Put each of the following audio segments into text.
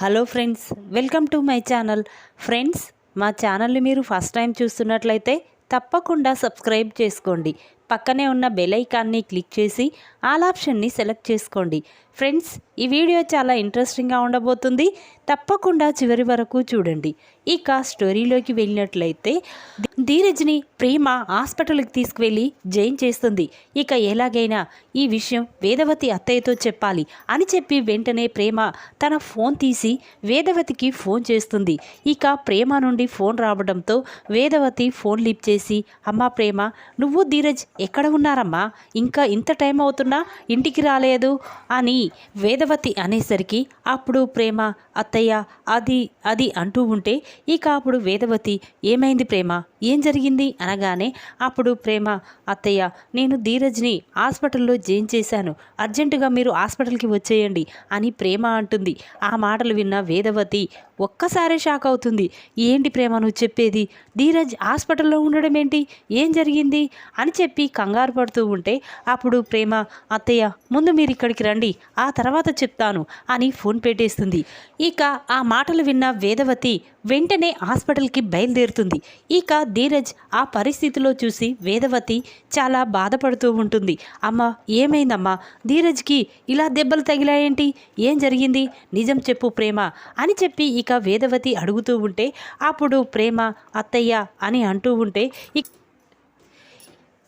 Hello friends welcome to my channel. Friends మా ఛానల్ని మీరు ఫస్ట్ టైం చూస్తున్నట్లయితే తప్పకుండా సబ్స్క్రైబ్ చేసుకోండి. పక్కనే ఉన్న బెల్ ఐకాన్ని క్లిక్ చేసి ఆల్ ఆప్షన్ని సెలెక్ట్ చేసుకోండి. ఫ్రెండ్స్ ఈ వీడియో చాలా ఇంట్రెస్టింగ్గా ఉండబోతుంది. తప్పకుండా చివరి వరకు చూడండి. ఇక స్టోరీలోకి వెళ్ళినట్లయితే ధీరజ్ని ప్రేమ హాస్పిటల్కి తీసుకువెళ్ళి జైన్ చేస్తుంది. ఇక ఎలాగైనా ఈ విషయం వేదవతి అత్తయ్యతో చెప్పాలి అని చెప్పి వెంటనే ప్రేమ తన ఫోన్ తీసి వేదవతికి ఫోన్ చేస్తుంది. ఇక ప్రేమ నుండి ఫోన్ రావడంతో వేదవతి ఫోన్ లిప్ చేసి అమ్మా ప్రేమ నువ్వు ధీరజ్ ఎక్కడ ఉన్నారమ్మా? ఇంకా ఇంత టైం అవుతున్నా? ఇంటికి రాలేదు? అని రేవతి అనేసరికి అప్పుడు ప్రేమ అత్తయ్య అది అది అంటూ ఉంటే ఇక అప్పుడు వేదవతి ఏమైంది ప్రేమ ఏం జరిగింది? అనగానే అప్పుడు ప్రేమ అత్తయ్య నేను ధీరజ్ని హాస్పిటల్లో జాయిన్ చేశాను అర్జెంటుగా మీరు హాస్పిటల్కి వచ్చేయండి అని ప్రేమ అంటుంది. ఆ మాటలు విన్న వేదవతి ఒక్కసారే షాక్ అవుతుంది. ఏంటి ప్రేమ నువ్వు చెప్పేది? ధీరజ్ హాస్పిటల్లో ఉండడం ఏంటి? ఏం జరిగింది? అని చెప్పి కంగారు పడుతూ ఉంటే అప్పుడు ప్రేమ అత్తయ్య ముందు మీరు ఇక్కడికి రండి. ఆ తర్వాత చెప్తాను అని ఫోన్ పెట్టేస్తుంది. ఇక ఆ మాటలు విన్న వేదవతి వెంటనే హాస్పిటల్కి బయలుదేరుతుంది. ఇక ధీరజ్ ఆ పరిస్థితిలో చూసి వేదవతి చాలా బాధపడుతూ ఉంటుంది. అమ్మ ఏమైందమ్మా? ధీరజ్కి ఇలా దెబ్బలు తగిలాయేంటి? ఏం జరిగింది? నిజం చెప్పు ప్రేమ అని చెప్పి ఇక వేదవతి అడుగుతూ ఉంటే అప్పుడు ప్రేమ అత్తయ్య అని అంటూ ఉంటే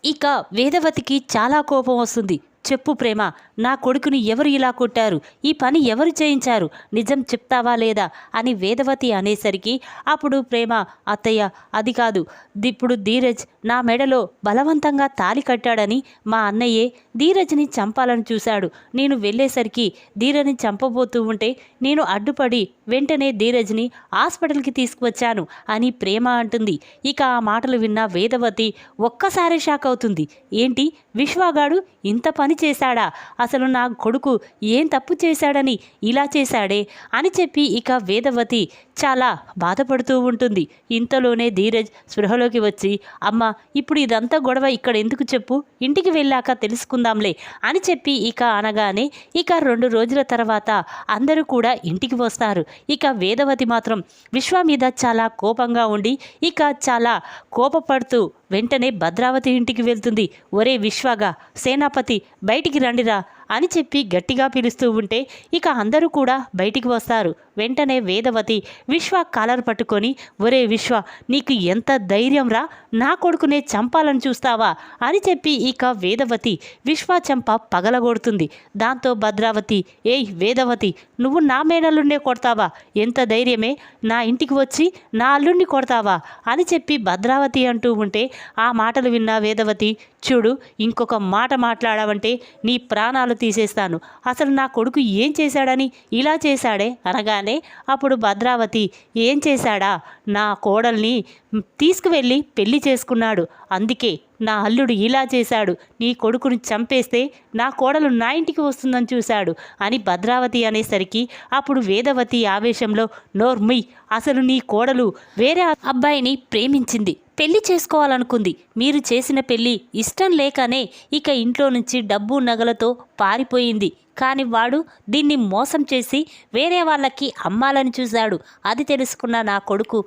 ఇక వేదవతికి చాలా కోపం వస్తుంది. చెప్పు ప్రేమ నా కొడుకుని ఎవరు ఇలా కొట్టారు? ఈ పని ఎవరు చేయించారు? నిజం చెప్తావా లేదా? అని వేదవతి అనేసరికి అప్పుడు ప్రేమ అత్తయ్య అది కాదు. ఇప్పుడు ధీరజ్ నా మెడలో బలవంతంగా తాలి కట్టాడని మా అన్నయ్యే ధీరజ్ని చంపాలని చూశాడు. నేను వెళ్ళేసరికి ధీరని చంపబోతూ ఉంటే నేను అడ్డుపడి వెంటనే ధీరజ్ని హాస్పిటల్కి తీసుకువచ్చాను అని ప్రేమ అంటుంది. ఇక ఆ మాటలు విన్న వేదవతి ఒక్కసారి షాక్ అవుతుంది. ఏంటి? విశ్వాగాడు ఇంత పని చేశాడా? అసలు నా కొడుకు ఏం తప్పు చేశాడని ఇలా చేశాడే? అని చెప్పి ఇక వేదవతి చాలా బాధపడుతూ ఉంటుంది. ఇంతలోనే ధీరజ్ స్పృహలోకి వచ్చి అమ్మ ఇప్పుడు ఇదంతా గొడవ ఇక్కడ ఎందుకు చెప్పు? ఇంటికి వెళ్ళాక తెలుసుకుందాంలే అని చెప్పి ఇక అనగానే ఇక రెండు రోజుల తర్వాత అందరూ కూడా ఇంటికి వస్తారు. ఇక వేదవతి మాత్రం విశ్వ మీద చాలా కోపంగా ఉండి ఇక చాలా కోపపడుతూ వెంటనే భద్రావతి ఇంటికి వెళ్తుంది. ఒరే విశ్వగా సేనాపతి బయటికి రండిరా. అని చెప్పి గట్టిగా పిలుస్తూ ఉంటే ఇక అందరూ కూడా బయటికి వస్తారు. వెంటనే వేదవతి విశ్వ కాలర్ పట్టుకొని ఒరే విశ్వ నీకు ఎంత ధైర్యం రా? నా కొడుకునే చంపాలని చూస్తావా? అని చెప్పి ఇక వేదవతి విశ్వ చంప పగలగొడుతుంది. దాంతో భద్రావతి ఏయ్ వేదవతి నువ్వు నా మేనల్లుండే కొడతావా? ఎంత ధైర్యమే? నా ఇంటికి వచ్చి నా అల్లుణ్ణి కొడతావా? అని చెప్పి భద్రావతి అంటూ ఉంటే ఆ మాటలు విన్న వేదవతి చూడు ఇంకొక మాట మాట్లాడావంటే నీ ప్రాణాలు తీసేస్తాను. అసలు నా కొడుకు ఏం చేశాడని ఇలా చేశాడే? అనగానే అప్పుడు భద్రావతి ఏం చేశాడా? నా కోడల్ని తీసుకువెళ్ళి పెళ్ళి చేసుకున్నాడు. అందుకే నా అల్లుడు ఇలా చేశాడు. నీ కొడుకుని చంపేస్తే నా కోడలు నా ఇంటికి వస్తుందని చూశాడు అని భద్రావతి అనేసరికి అప్పుడు వేదవతి ఆవేశంలో నోర్మి అసలు నీ కోడలు వేరే అబ్బాయిని ప్రేమించింది. పెళ్ళి చేసుకోవాలనుకుంది. మీరు చేసిన పెళ్ళి ఇష్టం లేకనే ఇక ఇంట్లో నుంచి డబ్బు నగలతో పారిపోయింది. కానీ వాడు దీన్ని మోసం చేసి వేరే వాళ్ళకి అమ్మాలని చూశాడు. అది తెలుసుకున్న నా కొడుకు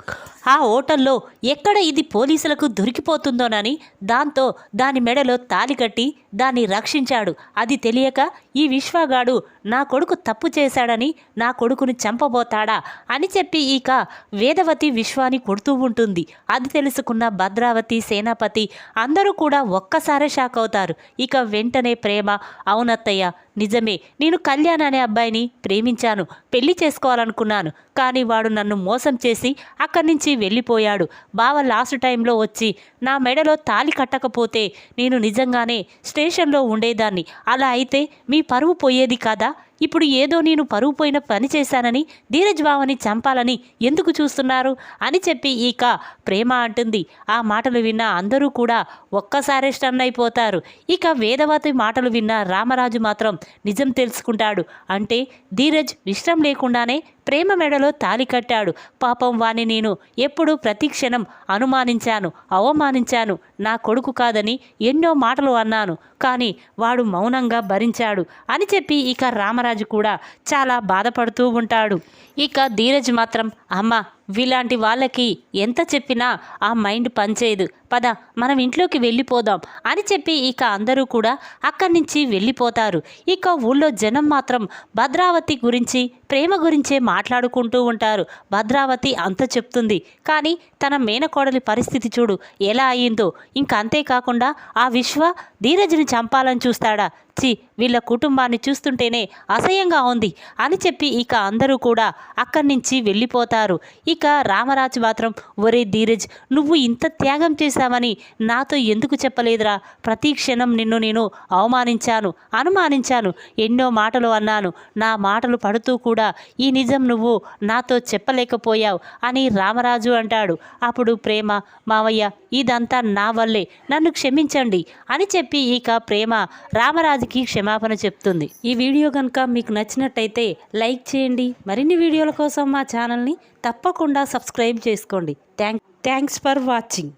ఆ హోటల్లో ఎక్కడ ఇది పోలీసులకు దొరికిపోతుందోనని దాంతో దాని మెడలో తాలి కట్టి దాన్ని రక్షించాడు. అది తెలియక ఈ విశ్వగాడు నా కొడుకు తప్పు చేశాడని నా కొడుకుని చంపబోతాడా అని చెప్పి ఇక వేదవతి విశ్వాని కొడుతూ ఉంటుంది. అది తెలుసుకున్న భద్రావతి సేనాపతి అందరూ కూడా ఒక్కసారే షాక్ అవుతారు. ఇక వెంటనే ప్రేమ అవునత్తయ్య నిజమే నేను కళ్యాణ్ అనే అబ్బాయిని ప్రేమించాను పెళ్ళి చేసుకోవాలనుకున్నాను కానీ వాడు నన్ను మోసం చేసి అక్కడి నుంచి వెళ్ళిపోయాడు. బావ లాస్ట్ టైంలో వచ్చి నా మెడలో తాలి కట్టకపోతే నేను నిజంగానే స్టేషన్లో ఉండేదాన్ని. అలా అయితే మీ పరువు పోయేది కదా? ఇప్పుడు ఏదో నేను పరువు పోయిన పని చేశానని ధీరజ్ బావని చంపాలని ఎందుకు చూస్తున్నారు? అని చెప్పి ఇక ప్రేమ అంటుంది. ఆ మాటలు విన్న అందరూ కూడా ఒక్కసారే స్టన్ అయిపోతారు. ఇక వేదవతి మాటలు విన్న రామరాజు మాత్రం నిజం తెలుసుకుంటాడు. అంటే ధీరజ్ విశ్రం లేకుండానే ప్రేమ మెడలో తాలి కట్టాడు. పాపం వాణ్ణి నేను ఎప్పుడూ ప్రతిక్షణం అనుమానించాను అవమానించాను. నా కొడుకు కాదని ఎన్నో మాటలు అన్నాను. కానీ వాడు మౌనంగా భరించాడు. అని చెప్పి ఇక రామరాజు కూడా చాలా బాధపడుతూ ఉంటాడు. ఇక ధీరజ్ మాత్రం అమ్మ వీలాంటి వాళ్ళకి ఎంత చెప్పినా ఆ మైండ్ పనిచేయదు. పద మనం ఇంట్లోకి వెళ్ళిపోదాం అని చెప్పి ఇక అందరూ కూడా అక్కడి నుంచి వెళ్ళిపోతారు. ఇక ఊళ్ళో జనం మాత్రం భద్రావతి గురించి ప్రేమ గురించే మాట్లాడుకుంటూ ఉంటారు. భద్రావతి అంత చెప్తుంది. కానీ తన మేనకోడలి పరిస్థితి చూడు ఎలా అయ్యిందో ఇంకా అంతేకాకుండా ఆ విశ్వ ధీరజ్ని చంపాలని చూస్తాడా. చి వీళ్ళ కుటుంబాన్ని చూస్తుంటేనే అసహ్యంగా ఉంది అని చెప్పి ఇక అందరూ కూడా అక్కడి నుంచి వెళ్ళిపోతారు. ఇక రామరాజు మాత్రం ఒరే ధీరజ్ నువ్వు ఇంత త్యాగం చేశావని నాతో ఎందుకు చెప్పలేదురా? ప్రతి క్షణం నిన్ను నేను అవమానించాను అనుమానించాను ఎన్నో మాటలు అన్నాను. నా మాటలు పడుతూ కూడా ఈ నిజం నువ్వు నాతో చెప్పలేకపోయావు అని రామరాజు అంటాడు. అప్పుడు ప్రేమ మావయ్య ఇదంతా నా వల్లే. నన్ను క్షమించండి అని చెప్పి ఇక ప్రేమ రామరాజు రామరాజుకి క్షమాపణ చెప్తుంది. ఈ వీడియో కనుక మీకు నచ్చినట్టయితే లైక్ చేయండి. మరిన్ని వీడియోల కోసం మా ఛానల్ని తప్పకుండా సబ్స్క్రైబ్ చేసుకోండి. Thank thanks for watching.